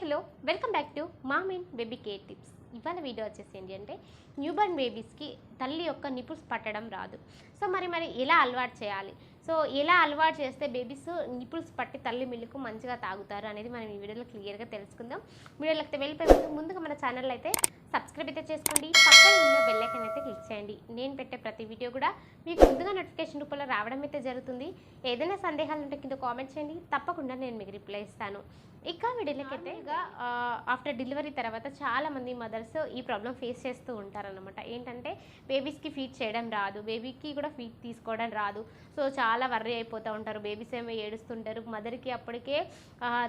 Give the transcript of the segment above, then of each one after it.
Hello welcome back to మామిన్ baby care tips. ఇవాళ video వచ్చేసి ఏంటి అంటే న్యూబర్న్ బేబీస్కి తల్లి యొక్క నిపుల్స్ పట్టడం రాదు. సో మరి మరి ఎలా అలవాటు చేయాలి? సో ఎలా అలవాటు చేస్తే బేబీస్ నిపుల్స్ పట్టి తల్లి మిల్లుకు మంచిగా తాగుతారు అనేది మనం ఈ వీడియోలో క్లియర్గా తెలుసుకుందాం. వీడియోలో అయితే వెళ్ళిపోయే ముందు ముందుగా మన ఛానల్ అయితే సబ్స్క్రైబ్ అయితే చేసుకోండి. పక్కన ఉన్న బెల్లైకన్ అయితే క్లిక్ చేయండి. నేను పెట్టే ప్రతి వీడియో కూడా మీకు ముందుగా నోటిఫికేషన్ రూపంలో రావడం అయితే జరుగుతుంది. ఏదైనా సందేహాలు ఉంటే కింద కామెంట్ చేయండి. తప్పకుండా నేను మీకు రిప్లై ఇస్తాను. ఇక వీడియోలకైతే ఇక ఆఫ్టర్ డెలివరీ తర్వాత చాలా మంది మదర్స్ ఈ ప్రాబ్లం ఫేస్ చేస్తూ ఉంటారన్నమాట. ఏంటంటే బేబీస్కి ఫీడ్ చేయడం రాదు బేబీకి కూడా ఫీడ్ తీసుకోవడం రాదు. సో చాలా వర్రీ అయిపోతూ ఉంటారు. బేబీస్ ఏమో ఏడుస్తుంటారు. మదర్కి అప్పటికే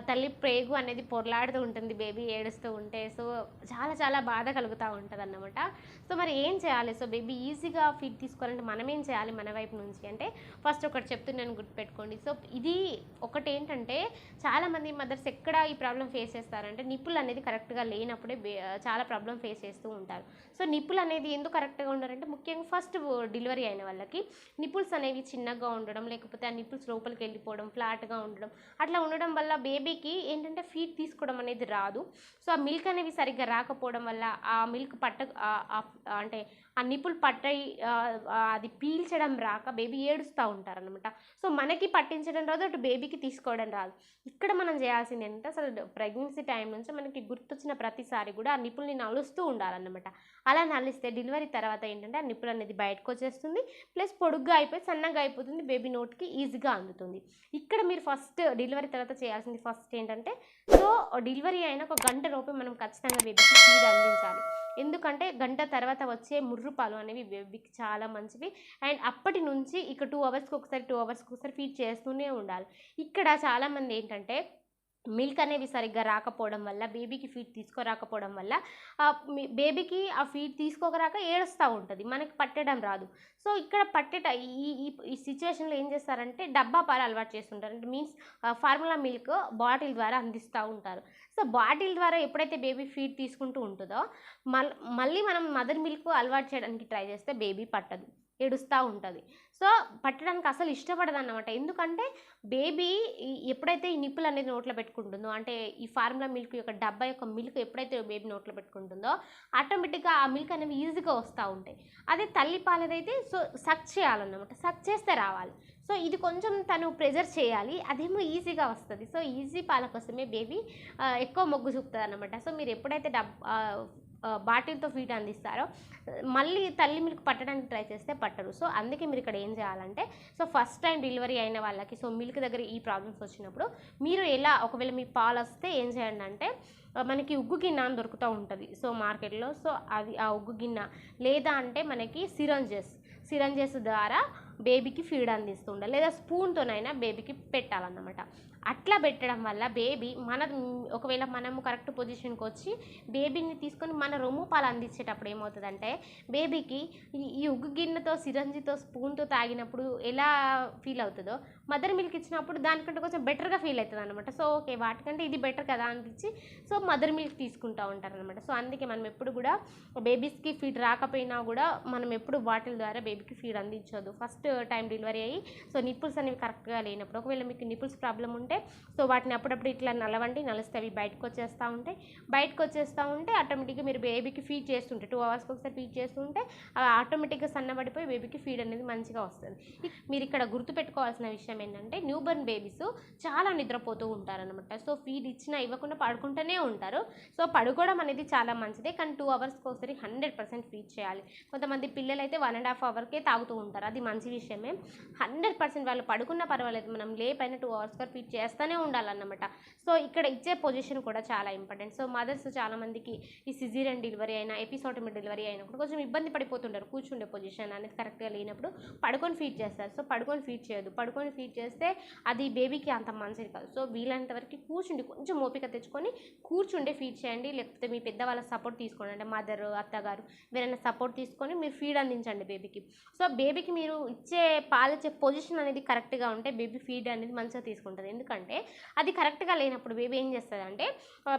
తల్లి ప్రేగు అనేది పొరలాడుతూ ఉంటుంది. బేబీ ఏడుస్తూ ఉంటే సో చాలా చాలా బాధ కలుగుతూ ఉంటుంది అన్నమాట సో మరి ఏం చేయాలి? సో బేబీ ఈజీగా ఫీడ్ తీసుకోవాలంటే మనం ఏం చేయాలి మన వైపు నుంచి? అంటే ఫస్ట్ ఒకటి చెప్తున్నాను గుర్తుపెట్టుకోండి. సో ఇది ఒకటి ఏంటంటే చాలామంది మదర్స్ ఎక్కడ ఈ ప్రాబ్లం ఫేస్ చేస్తారంటే నిప్పులు అనేది కరెక్ట్గా లేనప్పుడే చాలా ప్రాబ్లం ఫేస్ చేస్తూ ఉంటారు. సో నిప్పులు అనేది ఎందుకు కరెక్ట్గా ఉండాలంటే ముఖ్యంగా ఫస్ట్ డెలివరీ అయిన వాళ్ళకి నిప్పుల్స్ అనేవి చిన్నగా ఉండడం లేకపోతే ఆ నిప్పుల్స్ లోపలికి వెళ్ళిపోవడం ఫ్లాట్గా ఉండడం అట్లా ఉండడం వల్ల బేబీకి ఏంటంటే ఫీడ్ తీసుకోవడం అనేది రాదు. సో ఆ మిల్క్ అనేవి సరిగ్గా రాకపోవడం వల్ల ఆ మిల్క్ పట్ట అంటే ఆ నిప్పులు పట్టై అది పీల్చడం రాక బేబీ ఏడుస్తూ ఉంటారనమాట సో మనకి పట్టించడం రాదు అటు బేబీకి తీసుకోవడం రాదు. ఇక్కడ మనం చేయాల్సింది ఏంటంటే అసలు ప్రెగ్నెన్సీ టైం నుంచి మనకి గుర్తొచ్చిన ప్రతిసారి కూడా ఆ నిప్పుల్ని నలుస్తూ ఉండాలన్నమాట. అలా నలిస్తే డెలివరీ తర్వాత ఏంటంటే ఆ నిప్పులు అనేది బయటకు వచ్చేస్తుంది. ప్లస్ పొడుగ్గా అయిపోయి సన్నగా అయిపోతుంది బేబీ నోట్కి ఈజీగా అందుతుంది. ఇక్కడ మీరు ఫస్ట్ డెలివరీ తర్వాత చేయాల్సింది ఫస్ట్ ఏంటంటే సో డెలివరీ అయిన ఒక గంట లోపే మనం ఖచ్చితంగా బేబీకి ఫీడ్ అందించాలి. ఎందుకంటే గంట తర్వాత వచ్చే ముర్రు పాలు అనేవి బేబీకి చాలా మంచివి. అండ్ అప్పటి నుంచి ఇక టూ అవర్స్కి ఒకసారి టూ అవర్స్కి ఒకసారి ఫీడ్ చేస్తూనే ఉండాలి. ఇక్కడ చాలామంది ఏంటంటే మిల్క్ అనేవి సరిగ్గా రాకపోవడం వల్ల బేబీకి ఫీడ్ తీసుకోరాకపోవడం వల్ల బేబీకి ఆ ఫీడ్ తీసుకోకరాక ఏడుస్తూ ఉంటుంది. మనకి పట్టడం రాదు. సో ఇక్కడ పట్టేట ఈ ఈ సిచ్యువేషన్లో ఏం చేస్తారంటే డబ్బా పాలు అలవాటు చేస్తుంటారు. అంటే మీన్స్ ఫార్ములా మిల్క్ బాటిల్ ద్వారా అందిస్తూ ఉంటారు. సో బాటిల్ ద్వారా ఎప్పుడైతే బేబీ ఫీడ్ తీసుకుంటూ ఉంటుందో మల్ మళ్ళీ మనం మదర్ మిల్క్ అలవాటు చేయడానికి ట్రై చేస్తే బేబీ పట్టదు. ఏడుస్తూ ఉంటుంది. సో పట్టడానికి అసలు ఇష్టపడదు అన్నమాట ఎందుకంటే బేబీ ఎప్పుడైతే ఈ నిప్పులు అనేది నోట్లో పెట్టుకుంటుందో అంటే ఈ ఫార్ములా మిల్క్ యొక్క డబ్బా యొక్క మిల్క్ ఎప్పుడైతే బేబీ నోట్లో పెట్టుకుంటుందో ఆటోమేటిక్గా ఆ మిల్క్ అనేవి ఈజీగా వస్తూ ఉంటాయి. అదే తల్లి పాలదైతే సో సక్ చేయాలన్నమాట. సక్ చేస్తే రావాలి. సో ఇది కొంచెం తను ప్రెజర్ చేయాలి. అదేమో ఈజీగా వస్తుంది. సో ఈజీ పాల కోసమే బేబీ ఎక్కువ మొగ్గు చూపుతుంది అనమాట సో మీరు ఎప్పుడైతే డబ్ బాటిల్తో ఫీడ్ అందిస్తారో మళ్ళీ తల్లి మిల్క్ పట్టడానికి ట్రై చేస్తే పట్టరు. సో అందుకే మీరు ఇక్కడ ఏం చేయాలంటే సో ఫస్ట్ టైం డెలివరీ అయిన వాళ్ళకి సో మిల్క్ దగ్గర ఈ ప్రాబ్లమ్స్ వచ్చినప్పుడు మీరు ఎలా ఒకవేళ మీ పాలు వస్తే ఏం చేయండి అంటే మనకి ఉగ్గు గిన్నె అని దొరుకుతూ ఉంటుంది. సో మార్కెట్లో సో అది ఆ ఉగ్గు గిన్నె లేదా అంటే మనకి సిరంజెస్ సిరంజెస్ ద్వారా బేబీకి ఫీడ్ అందిస్తుండాలి లేదా స్పూన్తోనైనా బేబీకి పెట్టాలన్నమాట. అట్లా పెట్టడం వల్ల బేబీ మన ఒకవేళ మనము కరెక్ట్ పొజిషన్కి వచ్చి బేబీని తీసుకొని మన రొమ్ము పాలు అందించేటప్పుడు ఏమవుతుందంటే బేబీకి ఈ- ఉగ్గు గిన్నెతో సిరంజితో స్పూన్తో తాగినప్పుడు ఎలా ఫీల్ అవుతుందో మదర్ మిల్క్ ఇచ్చినప్పుడు దానికంటే కొంచెం బెటర్గా ఫీల్ అవుతుంది అనమాట సో ఓకే వాటికంటే ఇది బెటర్ కదా అనిపించి సో మదర్ మిల్క్ తీసుకుంటూ ఉంటారు అనమాట సో అందుకే మనం ఎప్పుడు కూడా బేబీస్కి ఫీడ్ రాకపోయినా కూడా మనం ఎప్పుడు బాటిల్ ద్వారా బేబీకి ఫీడ్ అందించదు ఫస్ట్ Uh, టైం డెలివరీ అయ్యి సో నిప్పుల్స్ అనేవి కరెక్ట్గా లేనప్పుడు ఒకవేళ మీకు నిప్పుల్స్ ప్రాబ్లం ఉంటే సో వాటిని అప్పుడప్పుడు ఇట్లా నలవండి నలిస్తే అవి బయటకు వచ్చేస్తూ ఉంటాయి. బయటకు వచ్చేస్తూ ఉంటే ఆటోమేటిక్గా మీరు బేబీకి ఫీడ్ చేస్తుంటే టూ అవర్స్కి ఒకసారి ఫీడ్ చేస్తుంటే అవి ఆటోమేటిక్గా సన్నబడిపోయి బేబీకి ఫీడ్ అనేది మంచిగా వస్తుంది. మీరు ఇక్కడ గుర్తుపెట్టుకోవాల్సిన విషయం ఏంటంటే న్యూ బర్న్ బేబీస్ చాలా నిద్రపోతూ ఉంటారనమాట సో ఫీడ్ ఇచ్చినా ఇవ్వకుండా పడుకుంటూనే ఉంటారు. సో పడుకోవడం అనేది చాలా మంచిదే కానీ టూ అవర్స్కి ఒకసారి హండ్రెడ్ పర్సెంట్ ఫీడ్ చేయాలి. కొంతమంది పిల్లలు అయితే వన్ అండ్ హాఫ్ అవర్కే తాగుతూ ఉంటారు. అది మంచి విషయమే. హండ్రెడ్ పర్సెంట్ వాళ్ళు పడుకున్నా పర్వాలేదు. మనం లేపైన టూ అవర్స్ వరకు ఫీడ్ చేస్తూనే ఉండాలన్నమాట. సో ఇక్కడ ఇచ్చే పొజిషన్ కూడా చాలా ఇంపార్టెంట్ సో మదర్స్ చాలా మందికి ఈ సిజీరియన్ డెలివరీ అయినా ఎపిసోటమిక్ డెలివరీ అయినప్పుడు కొంచెం ఇబ్బంది పడిపోతుంటారు. కూర్చుండే పొజిషన్ అనేది కరెక్ట్గా లేనప్పుడు పడుకొని ఫీడ్ చేస్తారు. సో పడుకొని ఫీడ్ చేయదు పడుకొని ఫీడ్ చేస్తే అది బేబీకి అంత మంచిది కాదు. సో వీలైనంత వరకు కూర్చుండి కొంచెం ఓపిక తెచ్చుకొని కూర్చుండే ఫీడ్ చేయండి. లేకపోతే మీ పెద్దవాళ్ళ సపోర్ట్ తీసుకోండి. అంటే మదర్ అత్తగారు ఎవరైనా సపోర్ట్ తీసుకొని మీరు ఫీడ్ అందించండి బేబీకి సో బేబీకి మీరు ఇచ్చే ఇచ్చే పాలిచ్చే పొజిషన్ అనేది కరెక్ట్గా ఉంటే బేబీ ఫీడ్ అనేది మంచిగా తీసుకుంటుంది. ఎందుకంటే అది కరెక్ట్గా లేనప్పుడు బేబీ ఏం చేస్తుంది అంటే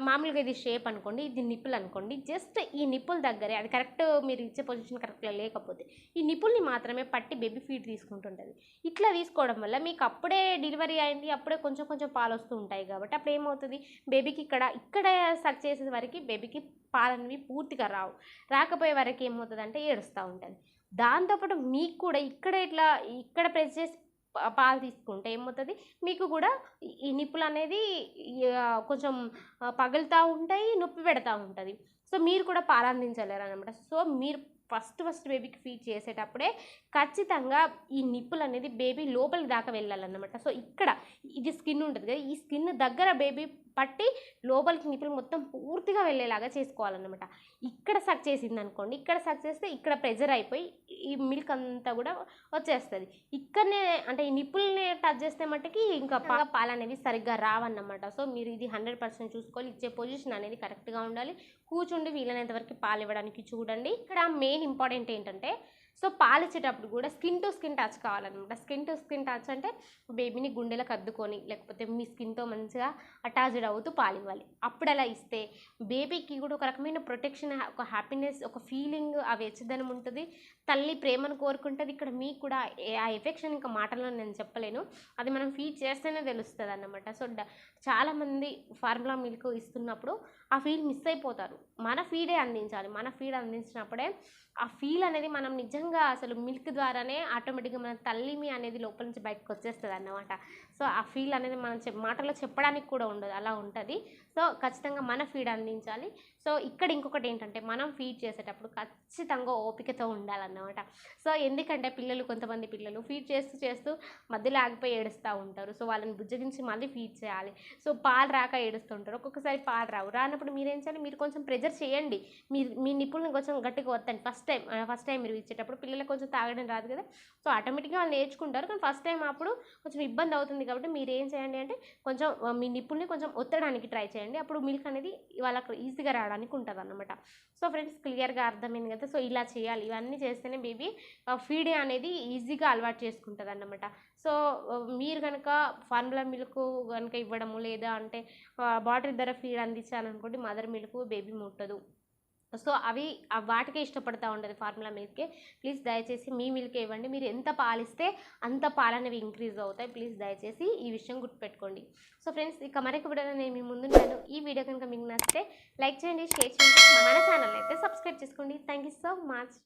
మామూలుగా ఇది షేప్ అనుకోండి ఇది నిప్పులు అనుకోండి జస్ట్ ఈ నిప్పుల దగ్గరే అది కరెక్ట్ మీరు ఇచ్చే పొజిషన్ కరెక్ట్గా లేకపోతే ఈ నిప్పుల్ని మాత్రమే పట్టి బేబీ ఫీడ్ తీసుకుంటుంటుంది. ఇట్లా తీసుకోవడం వల్ల మీకు అప్పుడే డెలివరీ అయింది అప్పుడే కొంచెం కొంచెం పాలు వస్తూ ఉంటాయి కాబట్టి అప్పుడు ఏమవుతుంది? బేబీకి ఇక్కడ ఇక్కడ సక్ చేసే వరకు బేబీకి పాలనేవి పూర్తిగా రావు. రాకపోయే వరకు ఏమవుతుంది అంటే ఏడుస్తూ ఉంటుంది. దాంతోపాటు మీకు కూడా ఇక్కడ ఇట్లా ఇక్కడ ప్రెస్ చేసి పాలు తీసుకుంటే ఏమవుతుంది? మీకు కూడా ఈ- నిప్పులు అనేది కొంచెం పగులుతూ ఉంటాయి నొప్పి పెడతా ఉంటుంది. సో మీరు కూడా పాలు అందించలేరు అనమాట సో మీరు ఫస్ట్ ఫస్ట్ బేబీకి ఫీడ్ చేసేటప్పుడే ఖచ్చితంగా ఈ నిప్పులు అనేది బేబీ లోపలికి దాకా వెళ్ళాలన్నమాట. సో ఇక్కడ ఇది స్కిన్ ఉంటుంది కదా ఈ స్కిన్ దగ్గర బేబీ పట్టి లోపలికి నిప్పులు మొత్తం పూర్తిగా వెళ్ళేలాగా చేసుకోవాలన్నమాట. ఇక్కడ సక్ చేసింది అనుకోండి ఇక్కడ సక్ చేస్తే ఇక్కడ ప్రెజర్ అయిపోయి ఈ మిల్క్ అంతా కూడా వచ్చేస్తుంది. ఇక్కడనే అంటే ఈ నిప్పుల్ని టచ్ చేస్తే మట్టుకి ఇంకా పా- పాలు అనేవి సరిగ్గా రావన్నమాట. సో మీరు ఇది హండ్రెడ్ పర్సెంట్ చూసుకోవాలి. ఇచ్చే పొజిషన్ అనేది కరెక్ట్గా ఉండాలి. కూర్చుండి వీలైనంత వరకు పాలు ఇవ్వడానికి చూడండి. ఇక్కడ మెయిన్ ఇంపార్టెంట్ ఏంటంటే సో పాలు ఇచ్చేటప్పుడు కూడా స్కిన్ టు స్కిన్ టచ్ కావాలన్నమాట. స్కిన్ టు స్కిన్ టచ్ అంటే బేబీని గుండెలకు అద్దుకొని లేకపోతే మీ స్కిన్తో మంచిగా అటాచ్డ్ అవుతూ పాలివ్వాలి. అప్పుడు అలా ఇస్తే బేబీకి కూడా ఒక రకమైన ప్రొటెక్షన్ ఒక హ్యాపీనెస్ ఒక ఫీలింగ్ ఆ వెచ్చదనం ఉంటుంది. తల్లి ప్రేమను కోరుకుంటుంది. ఇక్కడ మీకు కూడా ఆ ఎఫెక్షన్ ఇంకా మాటల్లో నేను చెప్పలేను. అది మనం ఫీడ్ చేస్తేనే తెలుస్తుంది అన్నమాట సో చాలామంది ఫార్ములా మిల్క్ ఇస్తున్నప్పుడు ఆ ఫీల్ మిస్ అయిపోతారు. మన ఫీడే అందించాలి. మన ఫీడ్ అందించినప్పుడే ఆ ఫీల్ అనేది మనం నిజంగా అసలు మిల్క్ ద్వారానే ఆటోమేటిక్గా మన తల్లిమి అనేది లోపల నుంచి బయటకు వచ్చేస్తుంది అన్నమాట. సో ఆ ఫీల్ అనేది మనం మాటలో చెప్పడానికి కూడా ఉండదు అలా ఉంటుంది. సో ఖచ్చితంగా మన ఫీడ్ అందించాలి. సో ఇక్కడ ఇంకొకటి ఏంటంటే మనం ఫీడ్ చేసేటప్పుడు ఖచ్చితంగా ఓపికతో ఉండాలన్నమాట. సో ఎందుకంటే పిల్లలు కొంతమంది పిల్లలు ఫీడ్ చేస్తూ చేస్తూ మధ్యలో ఆగిపోయి ఏడుస్తూ ఉంటారు. సో వాళ్ళని బుజ్జగించి మళ్ళీ ఫీడ్ చేయాలి. సో పాలు రాక ఏడుస్తుంటారు ఒక్కొక్కసారి పాలు రావు. రానప్పుడు మీరేం చేయాలి? మీరు కొంచెం ప్రెజర్ చేయండి. మీరు మీ నిపుణులను కొంచెం గట్టిగా వద్దండి. ఫస్ట్ టైం ఫస్ట్ టైం మీరు ఇచ్చేటప్పుడు పిల్లలకు కొంచెం తాగడం రాదు కదా. సో ఆటోమేటిక్గా వాళ్ళు నేర్చుకుంటారు. కానీ ఫస్ట్ టైం అప్పుడు కొంచెం ఇబ్బంది అవుతుంది కాబట్టి మీరు ఏం చేయండి అంటే కొంచెం మీ నిప్పుల్ని కొంచెం ఒత్తడానికి ట్రై చేయండి. అప్పుడు మిల్క్ అనేది వాళ్ళకు ఈజీగా రావడానికి ఉంటుంది అన్నమాట సో ఫ్రెండ్స్ క్లియర్గా అర్థమైంది కదా. సో ఇలా చేయాలి. ఇవన్నీ చేస్తేనే బేబీ ఫీడే అనేది ఈజీగా అలవాటు చేసుకుంటుంది అన్నమాట సో మీరు కనుక ఫార్ములా మిల్క్ కనుక ఇవ్వడము లేదా అంటే బాటిల్ ధర ఫీడ్ అందించాలనుకోండి మదర్ మిల్క్ బేబీ ముట్టదు. సో అవి ఆ వాటికే ఇష్టపడతా ఉండదు ఫార్ములా మిల్కే ప్లీజ్ దయచేసి మీ మిల్క్ ఇవ్వండి. మీరు ఎంత పాలిస్తే అంత పాలనేవి ఇంక్రీజ్ అవుతాయి. ప్లీజ్ దయచేసి ఈ విషయం గుర్తుపెట్టుకోండి. సో ఫ్రెండ్స్ ఇక మరొక వీడియోలో నేను మీ ముందున్నాను ఈ వీడియో కనుక మీకు నచ్చితే లైక్ చేయండి షేర్ చేయండి. మన ఛానల్ అయితే సబ్స్క్రైబ్ చేసుకోండి. Thank you so much.